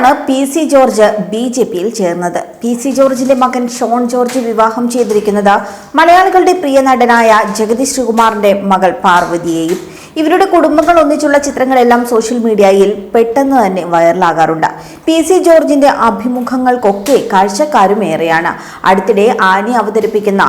അടുത്തിടെയാണ് P C George B J പിയിൽ ചേർന്നത്. പി സി ജോർജിന്റെ മകൻ ഷോൺ ജോർജ് വിവാഹം ചെയ്തിരിക്കുന്നത് മലയാളികളുടെ പ്രിയ നടനായ ജഗതി ശ്രീകുമാറിന്റെ മകൾ പാർവതിയെയും ഇവരുടെ കുടുംബങ്ങൾ ഒന്നിച്ചുള്ള ചിത്രങ്ങളെല്ലാം സോഷ്യൽ മീഡിയയിൽ പെട്ടെന്ന് തന്നെ വൈറലാകാറുണ്ട്. പി സി ജോർജിന്റെ അഭിമുഖങ്ങൾക്കൊക്കെ കാഴ്ചക്കാരും ഏറെയാണ്. അടുത്തിടെ ആനി അവതരിപ്പിക്കുന്ന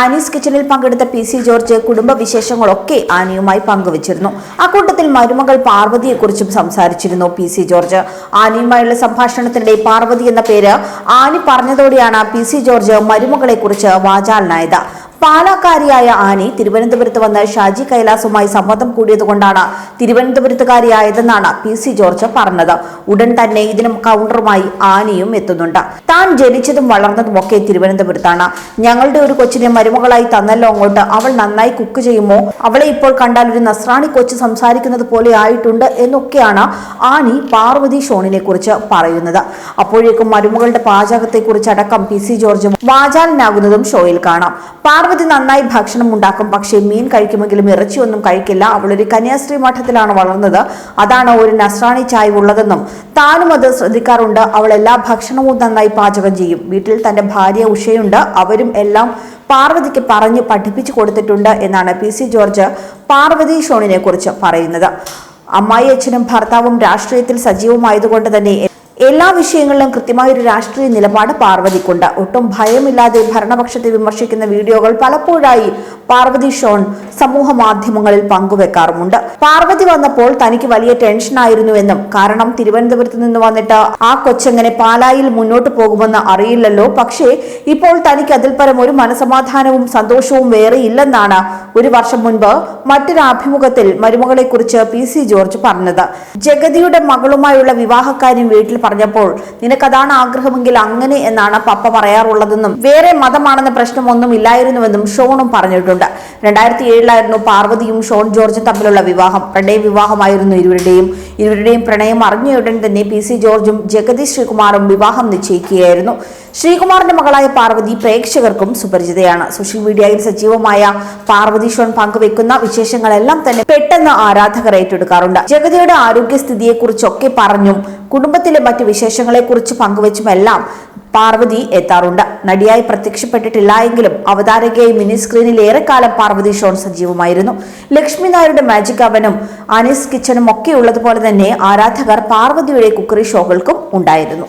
ആനീസ് കിച്ചണിൽ പങ്കെടുത്ത പി സി ജോർജ് കുടുംബ വിശേഷങ്ങളൊക്കെ ആനിയുമായി പങ്കുവച്ചിരുന്നു. അക്കൂട്ടത്തിൽ മരുമകൾ പാർവതിയെക്കുറിച്ചും സംസാരിച്ചിരുന്നു പി സി ജോർജ്. ആനിയുമായുള്ള സംഭാഷണത്തിനിടെ പാർവതി എന്ന പേര് ആനി പറഞ്ഞതോടെയാണ് പി സി ജോർജ് മരുമകളെക്കുറിച്ച് വാചാലനായത്. പാലാക്കാരിയായ ആനി തിരുവനന്തപുരത്ത് വന്ന് ഷാജി കൈലാസുമായി സമ്മതം കൂടിയതുകൊണ്ടാണ് തിരുവനന്തപുരത്തുകാരിയായതെന്നാണ് പി സി ജോർജ് പറഞ്ഞത്. ഉടൻ തന്നെ ഇതിനും കൗണ്ടറുമായി ആനിയും എത്തുന്നുണ്ട്. താൻ ജനിച്ചതും വളർന്നതും ഒക്കെ തിരുവനന്തപുരത്താണ്. ഞങ്ങളുടെ ഒരു കൊച്ചിനെ മരുമകളായി തന്നല്ലോ അങ്ങോട്ട്. അവൾ നന്നായി കുക്ക് ചെയ്യുമോ? അവളെ ഇപ്പോൾ കണ്ടാൽ ഒരു നസ്രാണി കൊച്ചു സംസാരിക്കുന്നത് പോലെ ആയിട്ടുണ്ട് എന്നൊക്കെയാണ് ആനി പാർവതി ഷോണിനെ കുറിച്ച് പറയുന്നത്. അപ്പോഴേക്കും മരുമകളുടെ പാചകത്തെക്കുറിച്ച് അടക്കം പി സി ജോർജ് വാചാലനാകുന്നതും ഷോയിൽ കാണാം. നന്നായി ഭക്ഷണം ഉണ്ടാക്കും. പക്ഷേ മീൻ കഴിക്കുമെങ്കിലും ഇറച്ചിയൊന്നും കഴിക്കില്ല. അവളൊരു കന്യാസ്ത്രീ മഠത്തിലാണ് വളർന്നത്. അതാണ് ഒരു നസ്രാണി ചായ ഉള്ളതെന്നും താനും അത് ശ്രദ്ധിക്കാറുണ്ട്. അവൾ എല്ലാ ഭക്ഷണവും നന്നായി പാചകം ചെയ്യും. വീട്ടിൽ തന്റെ ഭാര്യ ഉഷയുണ്ട്. അവരും എല്ലാം പാർവതിക്ക് പറഞ്ഞ് പഠിപ്പിച്ചു കൊടുത്തിട്ടുണ്ട് എന്നാണ് പി സി ജോർജ് പാർവതി ഷോണിനെ കുറിച്ച് പറയുന്നത്. അമ്മായി അച്ഛനും ഭർത്താവും രാഷ്ട്രീയത്തിൽ സജീവമായതുകൊണ്ട് തന്നെ എല്ലാ വിഷയങ്ങളിലും കൃത്യമായ ഒരു രാഷ്ട്രീയ നിലപാട് പാർവതിക്കുണ്ട്. ഒട്ടും ഭയമില്ലാതെ ഭരണപക്ഷത്തെ വിമർശിക്കുന്ന വീഡിയോകൾ പലപ്പോഴായി പാർവതി ഷോൺ സമൂഹ മാധ്യമങ്ങളിൽ പങ്കുവെക്കാറുമുണ്ട്. പാർവതി വന്നപ്പോൾ തനിക്ക് വലിയ ടെൻഷനായിരുന്നുവെന്നും കാരണം തിരുവനന്തപുരത്ത് നിന്ന് വന്നിട്ട് ആ കൊച്ചെങ്ങനെ പാലായിൽ മുന്നോട്ട് പോകുമെന്ന് അറിയില്ലല്ലോ. പക്ഷേ ഇപ്പോൾ തനിക്ക് അതിൽ പരം ഒരു മനസമാധാനവും സന്തോഷവും വേറെ ഇല്ലെന്നാണ് ഒരു വർഷം മുൻപ് മറ്റൊരു അഭിമുഖത്തിൽ മരുമകളെ കുറിച്ച് പി സി ജോർജ് പറഞ്ഞത്. ജഗതിയുടെ മകളുമായുള്ള വിവാഹക്കാര്യം വീട്ടിൽ പറഞ്ഞപ്പോൾ നിനക്കതാണ് ആഗ്രഹമെങ്കിൽ അങ്ങനെ എന്നാണ് പപ്പ പറയാറുള്ളതെന്നും വേറെ മതമാണെന്ന പ്രശ്നമൊന്നും ഇല്ലായിരുന്നുവെന്നും ഷോണും പറഞ്ഞിട്ടുണ്ട്. രണ്ടായിരത്തി ഏഴിലായിരുന്നു പാർവതിയും ഷോൺ ജോർജും തമ്മിലുള്ള വിവാഹം. രണ്ടേ വിവാഹമായിരുന്നു ഇരുവരുടെയും. ഇരുവരുടെയും പ്രണയം അറിഞ്ഞയുടൻ തന്നെ പി സി ജോർജും ജഗതി ശ്രീകുമാറും വിവാഹം നിശ്ചയിക്കുകയായിരുന്നു. ശ്രീകുമാറിന്റെ മകളായ പാർവതി പ്രേക്ഷകർക്കും സുപരിചിതയാണ്. സോഷ്യൽ മീഡിയയിൽ സജീവമായ പാർവതി ഷോൺ പങ്കുവെക്കുന്ന വിശേഷങ്ങളെല്ലാം തന്നെ പെട്ടെന്ന് ആരാധകർ ഏറ്റെടുക്കാറുണ്ട്. ജഗതിയുടെ ആരോഗ്യസ്ഥിതിയെക്കുറിച്ചൊക്കെ പറഞ്ഞും കുടുംബത്തിലെ മറ്റ് വിശേഷങ്ങളെക്കുറിച്ച് പങ്കുവച്ചുമെല്ലാം പാർവതി എത്താറുണ്ട്. നടിയായി പ്രത്യക്ഷപ്പെട്ടിട്ടില്ല എങ്കിലും അവതാരകയായി മിനി സ്ക്രീനിൽ ഏറെക്കാലം പാർവതി ഷോൺ സജീവമായിരുന്നു. ലക്ഷ്മി നായരുടെ മാജിക് അവനും അനീസ് കിച്ചനും ഒക്കെ ഉള്ളതുപോലെ തന്നെ ആരാധകർ പാർവതിയുടെ കുക്കറി ഷോകൾക്കും ഉണ്ടായിരുന്നു.